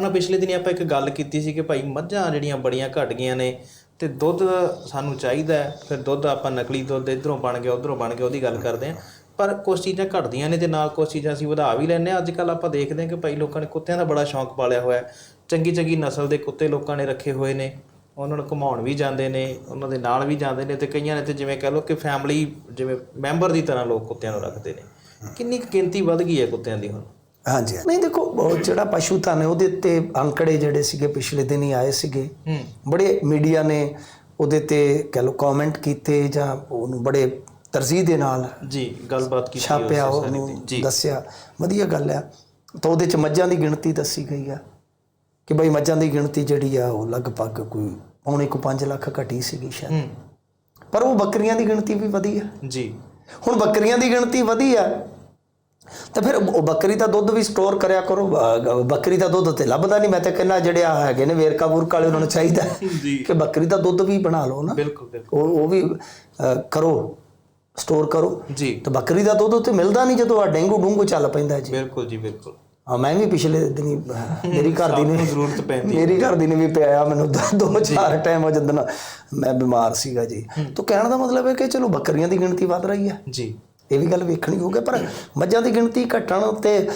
ਨਾ ਪਿਛਲੇ ਦਿਨੀ ਆਪਾਂ ਇੱਕ ਗੱਲ ਕੀਤੀ ਸੀ ਕਿ ਭਾਈ ਮੱਝਾਂ ਜਿਹੜੀਆਂ ਬੜੀਆਂ ਘਟ ਗਈਆਂ ਨੇ ਤੇ ਦੁੱਧ ਸਾਨੂੰ ਚਾਹੀਦਾ ਹੈ, ਫਿਰ ਦੁੱਧ ਆਪਾਂ ਨਕਲੀ ਦੁੱਧ ਇਧਰੋਂ ਬਣ ਗਿਆ, ਉਧਰੋਂ ਬਣ ਗਿਆ, ਉਹਦੀ ਗੱਲ ਕਰਦੇ ਆਂ ਪਰ ਕੁਝ ਚੀਜ਼ਾਂ ਘਟਦੀਆਂ ਨੇ ਤੇ ਨਾਲ ਕੁਝ ਚੀਜ਼ਾਂ ਅਸੀਂ ਵਧਾ ਵੀ ਲੈਂਦੇ ਹਾਂ। ਅੱਜ ਕੱਲ ਆਪਾਂ ਦੇਖਦੇ ਹਾਂ ਕਿ ਭਾਈ ਲੋਕਾਂ ਨੇ ਕੁੱਤਿਆਂ ਦਾ ਬੜਾ ਸ਼ੌਂਕ ਪਾਲਿਆ ਹੋਇਆ ਚੰਗੀ ਚੰਗੀ ਨਸਲ ਦੇ ਕੁੱਤੇ ਲੋਕਾਂ ਨੇ ਰੱਖੇ ਹੋਏ ਨੇ, ਉਹਨਾਂ ਨੂੰ ਘੁਮਾਉਣ ਵੀ ਜਾਂਦੇ ਨੇ, ਉਹਨਾਂ ਦੇ ਨਾਲ ਵੀ ਜਾਂਦੇ ਨੇ ਤੇ ਕਈਆਂ ਨੇ ਤੇ ਜਿਵੇਂ ਕਹ ਲਓ ਕਿ ਫੈਮਿਲੀ ਜਿਵੇਂ ਮੈਂਬਰ ਦੀ ਤਰ੍ਹਾਂ ਲੋਕ ਕੁੱਤਿਆਂ ਨੂੰ ਰੱਖਦੇ ਨੇ। ਕਿੰਨੀ ਕੁ ਗਿਣਤੀ ਵੱਧ ਗਈ ਹੈ ਕੁੱਤਿਆਂ ਦੀ ਹੁਣ? ਹਾਂਜੀ ਨਹੀਂ ਦੇਖੋ ਜਿਹੜਾ ਪਸ਼ੂ ਧਨ ਹੈ ਉਹਦੇ ਤੇ ਅੰਕੜੇ ਜਿਹੜੇ ਸੀਗੇ ਪਿਛਲੇ ਦਿਨ ਹੀ ਆਏ ਸੀਗੇ। ਹੂੰ। ਬੜੇ ਮੀਡੀਆ ਨੇ ਉਹਦੇ ਤੇ ਕਹ ਲਓ ਕਮੈਂਟ ਕੀਤੇ ਜਾਂ ਉਹਨੂੰ ਬੜੇ ਤਰਜੀਹ ਦੇ ਨਾਲ ਜੀ ਗੱਲਬਾਤ ਕੀਤੀ ਛਾਪਿਆ। ਉਹਨੂੰ ਦੱਸਿਆ। ਵਧੀਆ ਗੱਲ ਆ। ਤਾਂ ਉਹਦੇ ਚ ਮੱਝਾਂ ਦੀ ਗਿਣਤੀ ਦੱਸੀ ਗਈ ਆ ਕਿ ਬਈ ਮੱਝਾਂ ਦੀ ਗਿਣਤੀ ਜਿਹੜੀ ਆ ਉਹ ਲਗਭਗ ਕੋਈ ਪੌਣੇ ਕੋ 5 ਲੱਖ ਘਟੀ ਸੀਗੀ ਸ਼ਾਇਦ। ਪਰ ਉਹ ਬੱਕਰੀਆਂ ਦੀ ਗਿਣਤੀ ਵੀ ਵਧੀ ਆ। ਜੀ। ਹੁਣ ਬੱਕਰੀਆਂ ਦੀ ਗਿਣਤੀ ਵਧੀ ਆ ਤਾਂ ਫਿਰ ਉਹ ਬੱਕਰੀ ਦਾ ਦੁੱਧ ਵੀ ਸਟੋਰ ਕਰਿਆ ਕਰੋ। ਬੱਕਰੀ ਦਾ ਦੁੱਧ ਤੇ ਲੱਭਦਾ ਨਹੀਂ ਮੈਂ ਤਾਂ ਕਹਿੰਦਾ ਜਿਹੜੇ ਆ ਹੈਗੇ ਨੇ ਵੇਰਕਾ ਵੂਰਕਾ ਵਾਲੇ ਉਹਨਾਂ ਨੂੰ ਚਾਹੀਦਾ ਹੈ ਕਿ ਬੱਕਰੀ ਦਾ ਦੁੱਧ ਵੀ ਬਣਾ ਲਓ ਨਾ। ਬਿਲਕੁਲ ਉਹ ਉਹ ਵੀ ਕਰੋ ਸਟੋਰ ਕਰੋ। ਜੀ। ਤਾਂ ਬੱਕਰੀ ਦਾ ਦੁੱਧ ਉੱਤੇ ਮਿਲਦਾ ਨਹੀਂ ਜਦੋਂ ਆ ਡੇਂਗੂ ਡੂੰਗੂ ਚੱਲ ਪੈਂਦਾ ਜੀ। ਬਿਲਕੁਲ ਜੀ ਬਿਲਕੁਲ। ਹਾਂ ਮੈਂ ਵੀ ਪਿਛਲੇ ਦਿਨੀ ਮੇਰੀ ਘਰ ਦੀ ਨੇ ਜ਼ਰੂਰਤ ਪੈਂਦੀ ਮੇਰੀ ਘਰ ਦੀ ਨੇ ਵੀ ਪਿਆਇਆ ਮੈਨੂੰ ਦੋ- ਚਾਰ ਟਾਈਮ ਜਦੋਂ ਮੈਂ ਬਿਮਾਰ ਸੀਗਾ ਜੀ। ਤਾਂ ਕਹਿਣ ਦਾ ਮਤਲਬ ਹੈ ਕਿ ਚਲੋ ਬੱਕਰੀਆਂ ਦੀ ਗਿਣਤੀ ਵੱਧ ਰਹੀ ਹੈ। ਜੀ। ਇਹ ਵੀ ਗੱਲ ਵੇਖਣੀ ਹੋਊਗੀ ਪਰ ਮੱਝਾਂ ਦੀ ਗਿਣਤੀ ਘਟਣ ਤੇ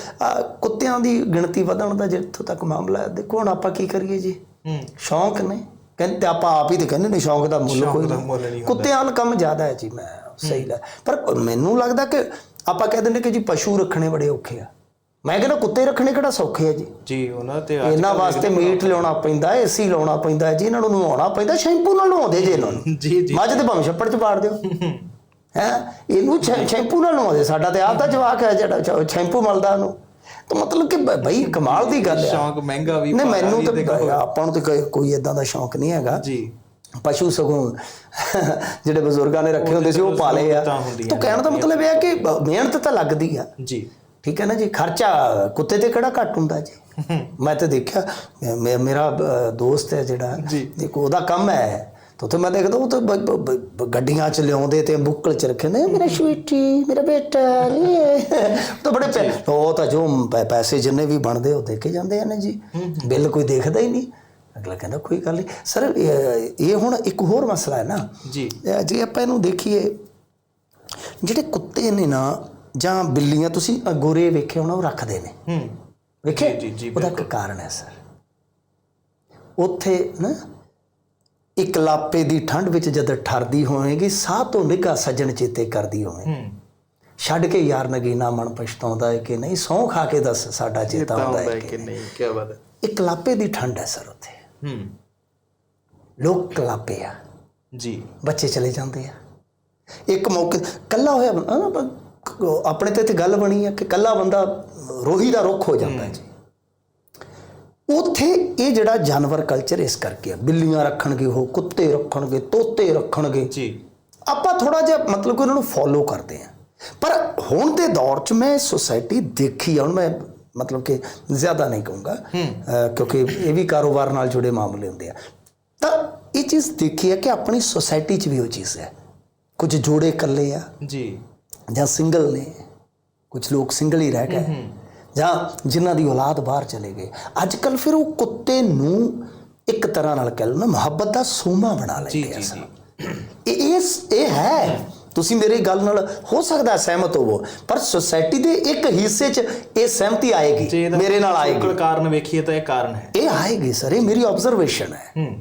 ਕੁੱਤਿਆਂ ਦੀ ਗਿਣਤੀ ਵਧਣ ਦਾ ਜਿੱਥੋਂ ਤੱਕ ਮਾਮਲਾ ਹੈ ਦੇਖੋ ਹੁਣ ਆਪਾਂ ਕੀ ਕਰੀਏ ਜੀ। ਹੂੰ। ਸ਼ੌਂਕ ਨੇ। ਕਹਿੰਦੇ ਆਪਾਂ ਆਪ ਹੀ ਤੇ ਕਹਿੰਦੇ ਨੇ ਸ਼ੌਂਕ ਦਾ ਮੁੱਲ ਕੋਈ ਦਾ ਨਹੀਂ। ਕੁੱਤਿਆਂ ਨਾਲ ਕੰਮ ਜ਼ਿਆਦਾ ਹੈ ਜੀ ਮੈਂ ਸਹੀ ਲੈ ਪਰ ਮੈਨੂੰ ਲੱਗਦਾ ਕਿ ਆਪਾਂ ਕਹਿ ਦਿੰਦੇ ਕਿ ਜੀ ਪਸ਼ੂ ਰੱਖਣੇ ਬੜੇ ਔਖੇ ਆ। ਮੈਂ ਕਹਿੰਦਾ ਕੁੱਤੇ ਰੱਖਣੇ ਕਿਹੜਾ ਸੌਖੇ ਆ ਜੀ। ਜੀ ਉਹਨਾਂ ਤੇ ਇਹਨਾਂ ਵਾਸਤੇ ਮੀਟ ਲਿਆਉਣਾ ਪੈਂਦਾ ਏਸੀ ਲਾਉਣਾ ਪੈਂਦਾ ਜੀ ਇਹਨਾਂ ਨੂੰ ਨਹਾਉਣਾ ਪੈਂਦਾ ਸ਼ੈਂਪੂ ਨਾਲ ਨਹਾਉਂਦੇ ਜੇ ਇਹਨਾਂ ਨੂੰ। ਜੀ ਜੀ ਮੱਝ ਦੇ ਭਾਵੇਂ ਛੱਪੜ ਚ ਪਾੜ ਦਿਓ। ਹੈ? ਇਹਨੂੰ ਸ਼ੈਂਪੂ ਨਾਲ ਨਹਾਉਂਦੇ ਸਾਡਾ ਤੇ ਆਪ ਦਾ ਜਵਾਕ ਹੈ ਜਿਹੜਾ ਸ਼ੈਂਪੂ ਮਲਦਾ ਉਹਨੂੰ। ਤਾਂ ਮਤਲਬ ਕਿ ਬਈ ਕਮਾਲ ਦੀ ਗੱਲ ਹੈ। ਸ਼ੌਂਕ ਮਹਿੰਗਾ ਵੀ ਨਹੀਂ ਮੈਨੂੰ ਤਾਂ ਆਪਾਂ ਨੂੰ ਤਾਂ ਕੋਈ- ਇਦਾਂ ਦਾ ਸ਼ੌਂਕ ਨਹੀਂ ਹੈਗਾ। ਜੀ। ਪਸ਼ੂ ਸਗੋਂ ਜਿਹੜੇ ਬਜ਼ੁਰਗਾਂ ਨੇ ਰੱਖੇ ਹੁੰਦੇ ਸੀ ਉਹ ਪਾਲੇ ਆ। ਤਾਂ ਕਹਿਣ ਦਾ ਮਤਲਬ ਇਹ ਹੈ ਕਿ ਮਿਹਨਤ ਤਾਂ ਲੱਗਦੀ ਆ। ਜੀ। ਠੀਕ ਹੈ ਨਾ ਜੀ? ਖਰਚਾ ਕੁੱਤੇ ਤੇ ਕਿਹੜਾ ਘੱਟ ਹੁੰਦਾ ਜੀ? ਮੈਂ ਤਾਂ ਦੇਖਿਆ ਮੇਰਾ ਦੋਸਤ ਹੈ ਜਿਹੜਾ। ਦੇਖੋ ਉਹਦਾ ਕੰਮ ਹੈ। ਤਾਂ ਉੱਥੇ ਮੈਂ ਦੇਖਦਾ ਉਹ ਤਾਂ ਗੱਡੀਆਂ ਚ ਲਿਆਉਂਦੇ ਤੇ ਬੁੱਕਲ ਚ ਰੱਖੇ ਨੇ ਮੇਰਾ ਸਵੀਟੀ ਮੇਰਾ ਬੇਟਾ ਇਹ ਤਾਂ ਬੜੇ ਪੈ- ਉਹ ਤਾਂ ਜੋ ਪੈਸੇ ਜਿੰਨੇ ਵੀ ਬਣਦੇ ਉਹ ਦੇ ਕੇ ਜਾਂਦੇ ਆ ਨੇ ਜੀ। ਬਿੱਲ ਕੋਈ ਦੇਖਦਾ ਹੀ ਨਹੀਂ। ਅਗਲਾ ਕਹਿੰਦਾ ਕੋਈ ਗੱਲ ਨਹੀਂ। ਸਰ ਇਹ ਹੁਣ ਇੱਕ ਹੋਰ ਮਸਲਾ ਹੈ ਨਾ। ਜੀ। ਜੇ ਆਪਾਂ ਇਹਨੂੰ ਦੇਖੀਏ ਜਿਹੜੇ ਕੁੱਤੇ ਨੇ ਨਾ ਜਾਂ ਬਿੱਲੀਆਂ ਤੁਸੀਂ ਗੋਰੇ ਵੇਖੇ ਹੋਣਾ ਉਹ ਰੱਖਦੇ ਨੇ। ਹੂੰ। ਵੇਖੇ? ਜੀ, ਜੀ, ਉਹਦਾ ਕਾਰਨ ਹੈ ਸਰ। ਉੱਥੇ ਨਾ ਇੱਕ ਲਾਪੇ ਦੀ ਠੰਡ ਵਿੱਚ ਜਦ ਠਰਦੀ ਹੋਵੇਗੀ ਸਾਹ ਤੋਂ ਨਿਗਾ ਸੱਜਣ ਚੇਤੇ ਕਰਦੀ ਹੋਵੇ ਛੱਡ ਕੇ ਯਾਰ ਨਗੀਨਾ ਮਨ ਪਛਤਾਉਂਦਾ ਹੈ ਕਿ ਨਹੀਂ ਸੌਂ ਖਾ ਕੇ ਦੱਸ ਸਾਡਾ ਚੇਤਾ ਆਉਂਦਾ ਹੈ ਕਿ ਨਹੀਂ। ਕੀ ਬਾਤ ਹੈ। ਇੱਕ ਲਾਪੇ ਦੀ ਠੰਡ ਹੈ ਸਰ ਉੱਥੇ। ਹੂੰ। ਲੋਕ ਕਲਾਪੇ ਆ। ਜੀ। ਬੱਚੇ ਚਲੇ ਜਾਂਦੇ ਆ। ਇੱਕ ਮੌਕੇ ਕੱਲਾ ਹੋਇਆ ਆਪਣੇ ਤੇ ਤੇ ਗੱਲ ਬਣੀ ਆ ਕਿ ਕੱਲਾ ਬੰਦਾ ਰੋਹੀ ਦਾ ਰੁੱਖ ਹੋ ਜਾਂਦਾ ਹੈ। ਜੀ। ਉੱਥੇ ਇਹ ਜਿਹੜਾ ਜਾਨਵਰ ਕਲਚਰ ਇਸ ਕਰਕੇ ਆ ਬਿੱਲੀਆਂ ਰੱਖਣਗੇ ਉਹ ਕੁੱਤੇ ਰੱਖਣਗੇ ਤੋਤੇ ਰੱਖਣਗੇ। ਜੀ। ਆਪਾਂ ਥੋੜਾ ਜਿਹਾ ਮਤਲਬ ਕਿ ਉਹਨਾਂ ਨੂੰ ਫੋਲੋ ਕਰਦੇ ਆ ਪਰ ਹੁਣ ਦੇ ਦੌਰ 'ਚ ਮੈਂ ਸੋਸਾਇਟੀ ਦੇਖੀ ਆ ਹੁਣ ਮੈਂ ਮਤਲਬ ਕਿ ਜ਼ਿਆਦਾ ਨਹੀਂ ਕਹੂੰਗਾ ਕਿਉਂਕਿ ਇਹ ਵੀ ਕਾਰੋਬਾਰ ਨਾਲ ਜੁੜੇ ਮਾਮਲੇ ਹੁੰਦੇ ਆ। ਤਾਂ ਇਹ ਚੀਜ਼ ਦੇਖੀ ਹੈ ਕਿ ਆਪਣੀ ਸੋਸਾਇਟੀ 'ਚ ਵੀ ਉਹ ਚੀਜ਼ ਹੈ। ਕੁਝ ਜੋੜੇ ਇਕੱਲੇ ਆ ਜੀ। ਜਾਂ ਸਿੰਗਲ ਨੇ ਕੁਝ ਲੋਕ ਸਿੰਗਲ ਹੀ ਰਹਿ ਗਏ। ਜਾਂ ਜਿਨ੍ਹਾਂ ਦੀ ਔਲਾਦ ਬਾਹਰ ਚਲੇ ਗਏ। ਅੱਜ ਕੱਲ ਫਿਰ ਉਹ ਕੁੱਤੇ ਨੂੰ ਇੱਕ ਤਰ੍ਹਾਂ ਨਾਲ ਕਹਿ ਲਓ ਨਾ ਮੁਹੱਬਤ ਦਾ ਸੋਮਾ ਬਣਾ ਲੈਂਦੇ ਆ ਜੀ ਇਹ ਇਹ ਇਹ ਹੈ। ਤੁਸੀਂ ਮੇਰੀ ਗੱਲ ਨਾਲ ਹੋ ਸਕਦਾ ਸਹਿਮਤ ਹੋਵੋ ਪਰ ਸੋਸਾਇਟੀ ਦੇ ਇੱਕ ਹਿੱਸੇ 'ਚ ਇਹ ਸਹਿਮਤੀ ਆਏਗੀ ਮੇਰੇ ਨਾਲ ਆਏਗੀ। ਪਿਛੋਕੜ ਕਾਰਨ ਵੇਖੀਏ ਤਾਂ ਇਹ ਕਾਰਨ ਹੈ। ਇਹ ਆਏਗੀ ਸਰ ਇਹ ਮੇਰੀ ਆਬਜ਼ਰਵੇਸ਼ਨ ਹੈ। ਹੂੰ।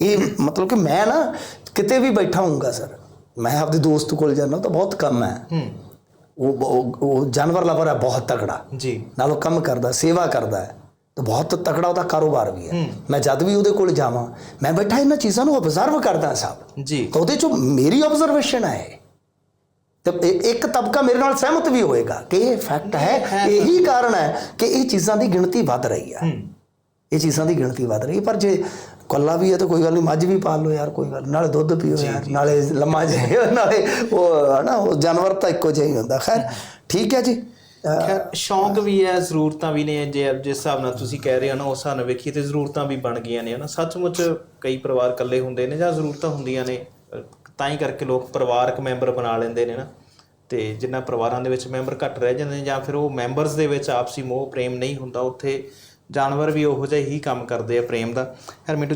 ਇਹ ਮਤਲਬ ਕਿ ਮੈਂ ਨਾ ਕਿਤੇ ਵੀ ਬੈਠਾ ਹੂੰਗਾ ਸਰ ਮੈਂ ਆਪਦੇ ਦੋਸਤ ਕੋਲ ਜਾਣਾ ਤਾਂ ਬਹੁਤ ਕੰਮ ਹੈ। ਹੂੰ। ਉਹ ਉਹ- ਜਾਨਵਰ ਲਵਰ ਹੈ ਬਹੁਤ ਤਕੜਾ। ਜੀ। ਨਾਲ ਉਹ ਕੰਮ ਕਰਦਾ ਸੇਵਾ ਕਰਦਾ ਹੈ। ਤਾਂ ਬਹੁਤ ਤਕੜਾ ਉਹਦਾ ਕਾਰੋਬਾਰ ਵੀ ਹੈ। ਮੈਂ ਜਦ ਵੀ ਉਹਦੇ ਕੋਲ ਜਾਵਾਂ ਮੈਂ ਬੈਠਾ ਇਹਨਾਂ ਚੀਜ਼ਾਂ ਨੂੰ ਆਬਜ਼ਰਵ ਕਰਦਾ ਸਾਹਿਬ ਜੀ। ਤਾਂ ਉਹਦੇ ਚੋਂ ਮੇਰੀ ਆਬਜ਼ਰਵੇਸ਼ਨ ਹੈ। ਤੇ ਇੱਕ ਤਬਕਾ ਮੇਰੇ ਨਾਲ ਸਹਿਮਤ ਵੀ ਹੋਏਗਾ ਕਿ ਇਹ ਫੈਕਟ ਹੈ ਇਹੀ ਕਾਰਨ ਹੈ ਕਿ ਇਹ ਚੀਜ਼ਾਂ ਦੀ ਗਿਣਤੀ ਵੱਧ ਰਹੀ ਹੈ। ਹੂੰ। ਇਹ ਚੀਜ਼ਾਂ ਦੀ ਗਿਣਤੀ ਵੱਧ ਰਹੀ ਪਰ ਜੇ ਕੱਲਾ ਵੀ ਹੈ ਤਾਂ ਕੋਈ ਗੱਲ ਨਹੀਂ ਮੱਝ ਵੀ ਪਾਲ ਲਓ ਯਾਰ ਕੋਈ ਗੱਲ। ਨਾਲੇ ਦੁੱਧ ਪੀਓ ਯਾਰ ਨਾਲੇ ਲੰਮਾ ਜਾਏ ਨਾਲੇ ਉਹ ਹਨਾ ਉਹ ਜਾਨਵਰ ਤਾਂ ਇੱਕੋ ਜਿਹਾ ਹੀ ਹੁੰਦਾ। ਖੈਰ ਠੀਕ ਹੈ ਜੀ। ਸ਼ੌਂਕ ਵੀ ਹੈ ਜ਼ਰੂਰਤਾਂ ਵੀ ਨੇ ਜੇ ਜਿਸ ਹਿਸਾਬ ਨਾਲ ਤੁਸੀਂ ਕਹਿ ਰਹੇ ਹੋ ਨਾ ਉਸ ਹਿਸਾਬ ਨਾਲ ਵੇਖੀਏ ਤੇ ਜ਼ਰੂਰਤਾਂ ਵੀ ਬਣ ਗਈਆਂ ਨੇ ਹਨਾ। ਸੱਚਮੁੱਚ ਕਈ ਪਰਿਵਾਰ ਇਕੱਲੇ ਹੁੰਦੇ ਨੇ ਜਾਂ ਜ਼ਰੂਰਤਾਂ ਹੁੰਦੀਆਂ ਨੇ ਤਾਂ ਹੀ ਕਰਕੇ ਲੋਕ ਪਰਿਵਾਰਕ ਮੈਂਬਰ ਬਣਾ ਲੈਂਦੇ ਨੇ ਨਾ। ਤੇ ਜਿਨ੍ਹਾਂ ਪਰਿਵਾਰਾਂ ਦੇ ਵਿੱਚ ਮੈਂਬਰ ਘੱਟ ਰਹਿ ਜਾਂਦੇ ਨੇ ਜਾਂ ਫਿਰ ਉਹ ਮੈਂਬਰਸ ਦੇ ਵਿੱਚ ਆਪਸੀ ਮੋਹ ਪ੍ਰੇਮ ਨਹੀਂ ਹੁੰਦਾ ਉੱਥੇ ਜਾਨਵਰ ਵੀ ਉਹੋ ਜਿਹਾ ਹੀ ਕੰਮ ਕਰਦੇ ਆ ਪ੍ਰੇਮ ਦਾ। ਹਰਮਿੰਟੂ